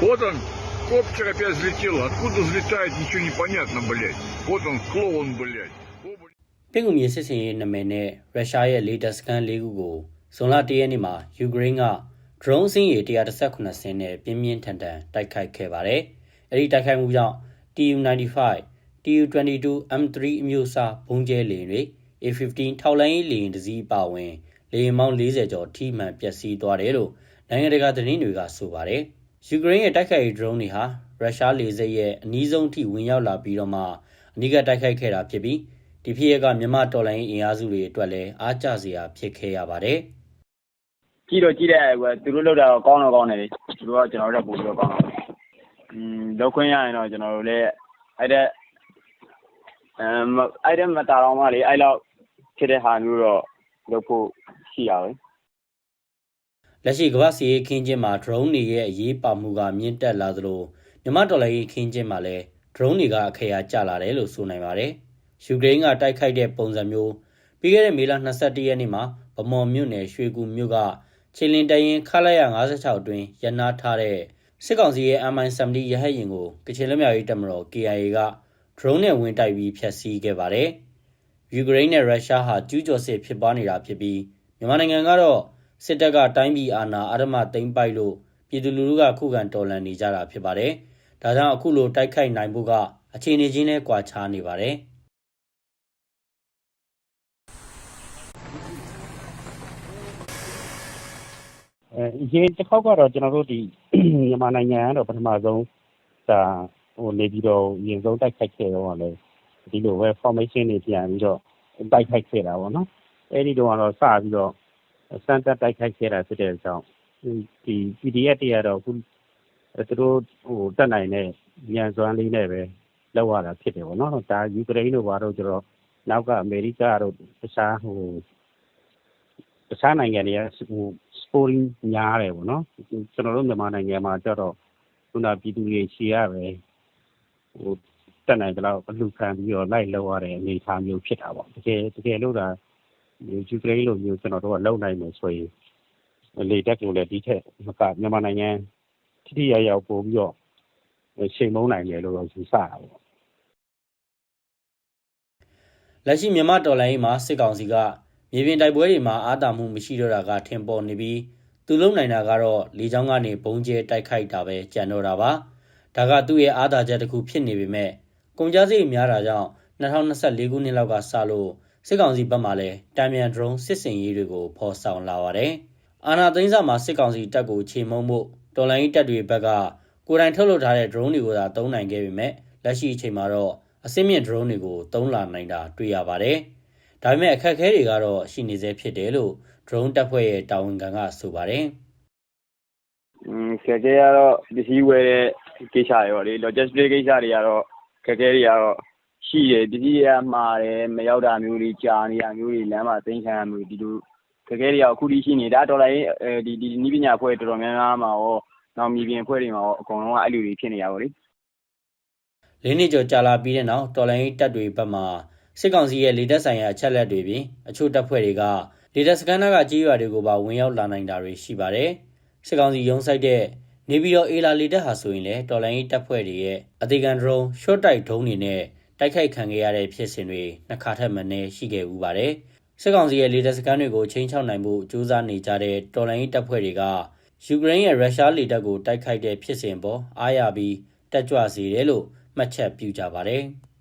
Вот он, коптер опять взлетел. Откуда взлетает, ничего не понятно, блядь. Вот он, клоун, блядь. О, блядь. ပင့်ကူမြေစစ်စင်ရေးနာမည်နဲ့ရုရှားရဲ့လေတပ်စခန်း၄ခုကိုဇွန်လ၁ရက်နေ့မှာယူကရိန်းက drone စင်းရေ118စင်းနဲ့ပြင်းပြင်းထန်ထန်တိုက်ခိုက်ခဲ့ပါတယ်။အဲဒီတိုက်ခိုက်မှုကြောင့် TU95, TU22, M3 အမျိုးအစားဘုံကျဲလေယာဉ်တွေ A15 ထောက်လိုင်းရေးလေယာဉ်တစ်စီးပါဝင် လေယာဉ်မောင်း40ကျော်ထိမှန်ပျက်စီးသွားတယ်လို့နိုင်ငံတကာသတင်းတွေကဆိုပါတယ်။ယူကရိန်းရဲ့တိုက်ခိုက်ရေး drone တွေဟာရုရှားလေဆိပ်ရဲ့အနီးဆုံးထိဝင်ရောက်လာပြီးတော့မှအနီးကတိုက်ခိုက်ခဲ့တာဖြစ်ပြီးဒီဖြစ်ရပ်ကမြန်မာတော်လိုင်းအင်အားစုတွေအတွက်လည်းအားကျစရာဖြစ်ခဲ့ရပါတယ်ကြည့်တော့ကြည့်တဲ့ကွယ်သူတို့လောက်တာတော့ကောင်းတော့ကောင်းတယ်လေသူတို့ကကျွန်တော်တို့ပို့ပြီးတော့ကောင်းတော့อืมလောက်ခွင့်ရရင်တော့ကျွန်တော်တို့လည်းအဲ့တဲ့အမ်အဲ့တဲ့မတာတော့မှလေအဲ့လောက်ဖြစ်တဲ့ဟာမျိုးတော့လုပ်ဖို့ ရှိရပါပဲ။လက်ရှိကမ္ဘာစီရေးခင်းချင်းမှာ drone တွေရဲ့အရေးပါမှုကမြင့်တက်လာသလိုမြန်မာတော်လိုင်းခင်းချင်းမှာလည်း drone တွေကအခရာကျလာတယ်လို့ဆိုနိုင်ပါတယ်။ယူကရိန်းကတိုက်ခိုက်တဲ့ပုံစံမျိုးပြီးခဲ့တဲ့မေလ22ရက်နေ့မှာဗမော်မြို့နယ်ရွှေကူမြို့ကချီလင်တရင်ခလာရ56အတွင်းရန်နာထားတဲ့စစ်ကောင်စီရဲ့ MI70 ရဟတ်ယာဉ်ကိုကချင်လွတ်မြောက်ရေးတပ်မတော် KIA က drone နဲ့ဝင်တိုက်ပြီးဖျက်ဆီးခဲ့ပါတယ်။ယူကရိန်းနဲ့ရုရှားဟာကျူးကျော်စစ်ဖြစ်ပွားနေတာဖြစ်ပြီး မြန်မာနိုင်ငံကတော့စစ်တပ်ကတိုင်းပြည်အာဏာအဓမ္မသိမ်းပိုက်လို့ပြည်သူလူထုကခုခံတော်လှန်နေကြတာဖြစ်ပါတယ်။ဒါကြောင့်အခုလိုတိုက်ခိုက်နိုင်ဖို့ကအခြေအနေချင်းနဲ့ကွာခြားနေပါတယ်။အဲအရင်တစ်ခေါက်ကတော့ကျွန်တော်တို့ဒီမြန်မာနိုင်ငံကတော့ပထမဆုံးဒါဟိုနေပြီးတော့အရင်ဆုံးတိုက်ခိုက်ခဲ့တော့လည်းဒီလိုပဲ formation တွေပြန်ပြီးတော့တိုက်ခိုက်ခဲ့တာပေါ့နော် အဲဒီတော့ကတော့စပြီးတော့စမ်းသက်တိုက်ခိုက်ခဲ့တာဖြစ်တဲ့အကြောင်းဒီ PDF တွေကတော့အခုသူတို့ဟိုတက်နိုင်တဲ့ဉာဏ်စွမ်းလေးနဲ့ပဲလောက်ရတာဖြစ်တယ်ပေါ့နော်ဒါယူကရိန်းတို့ဘာလို့ကျတော့နောက် ကအမေရိကတို့တခြားဟိုတခြားနိုင်ငံတွေကဟို scoring များတယ်ပေါ့နော်ကျွန်တော်တို့မြန်မာနိုင်ငံမှာကျတော့ခုနပြည်သူတွေရှေ့ရပဲဟိုတက်နိုင်ကြတော့အလှခံပြီးတော့လိုက်လောက်ရတဲ့အနေအထားမျိုးဖြစ်တာပေါ့တကယ်တကယ်လို့ဒါ ယူကရိန်းလိုမျိုးကျွန်တော်တို့ကလုံနိုင်မယ်ဆိုရင်လေတက်ကိုလည်းဒီထက်မကမြန်မာနိုင်ငံထိထိရောက်ရောက်ပို့ပြီးတော့ချိန်မုံနိုင်တယ်လို့ယူဆတာပေါ့လက်ရှိမြန်မာတော်လိုင်းမှာစစ်ကောင်စီကမြေပြင်တိုက်ပွဲတွေမှာအာသာမှုမရှိတော့တာကထင်ပေါ်နေပြီးသူလုံနိုင်တာကတော့လေကြောင်းကနေဘုံကျဲတိုက်ခိုက်တာပဲကြံတော့တာပါဒါကသူ့ရဲ့အာသာချက်တစ်ခုဖြစ်နေပေမဲ့ကုန်ကြစည်များတာကြောင့်2024ခုနှစ်လောက်ကစလို့ စစ်ကောင်စီဘက်မှလည်းတံမြန် drone စစ်စင်ရေးတွေကိုဖော်ဆောင်လာပါတယ်အာနာသိန်းစာမှာစစ်ကောင်စီတပ်ကိုချေမှုန်းမှုတော်လိုင်းတပ်တွေဘက်ကကိုယ်တိုင်ထုတ်လုပ်ထားတဲ့ drone တွေကိုသာသုံးနိုင်ခဲ့ပေမဲ့လက်ရှိအချိန်မှာတော့အစစ်မြင့် drone တွေကိုသုံးလာနိုင်တာတွေ့ရပါတယ်။ဒါပေမဲ့အခက်အခဲတွေကတော့ရှိနေသေးဖြစ်တယ်လို့ drone တပ်ဖွဲ့ရဲ့တာဝန်ခံကဆိုပါတယ်อืมခက်ခဲရတော့ပစ္စည်းဝယ်တဲ့ကိစ္စတွေပေါ့လေ logistic ကိစ္စတွေကတော့ခက်ခဲတွေကတော့ ရှိတယ်ပစ္စည်းရမှာတယ်မရောက်တာမျိုးတွေကြာနေတာမျိုးတွေလမ်းမှာသိမ်းခံရမျိုးဒီလိုခက်ခဲတွေကအခုထိရှိနေဒါဒေါ်လာရေးအဲဒီဒီနီးပညာအဖွဲ့တော်တော်များများမှာရောနောက်မြေပြင်အဖွဲ့တွေမှာရောအကုန်လုံးကအဲ့လိုတွေဖြစ်နေရပါလေ။လေးနှစ်ကျော်ကြာလာပြီးတဲ့နောက်တော်လိုင်းတပ်တွေဘက်မှစစ်ကောင်စီရဲ့လေတပ်ဆိုင်ရာအချက်လက်တွေပြင်အချို့တပ်ဖွဲ့တွေကလေတပ်စကန်နာကကြီးရွာတွေကိုပါဝင်ရောက်လာနိုင်တာတွေရှိပါတယ်။စစ်ကောင်စီရုံးဆိုင်တဲ့နေပြည်တော်အေလာလေတပ်ဟာဆိုရင်လည်းတော်လိုင်းတပ်ဖွဲ့တွေရဲ့အသေးခံ drone short တိုက်ဒုံးတွေနဲ့ တိုက်ခိုက်ခံခဲ့ရတဲ့ဖြစ်စဉ်တွေနှစ်ခါထက်မနည်းရှိခဲ့ဦးပါတယ်။စစ်ကောင်စီရဲ့လေတပ်စကန်တွေကိုချိန်ချောက်နိုင်ဖို့ကြိုးစားနေကြတဲ့တော်လိုင်းတပ်ဖွဲ့တွေကယူကရိန်းရဲ့ရုရှားလေတပ်ကိုတိုက်ခိုက်တဲ့ဖြစ်စဉ်ပေါ်အားရပြီးတက်ကြွစေတယ်လို့မှတ်ချက်ပြုကြပါတယ်။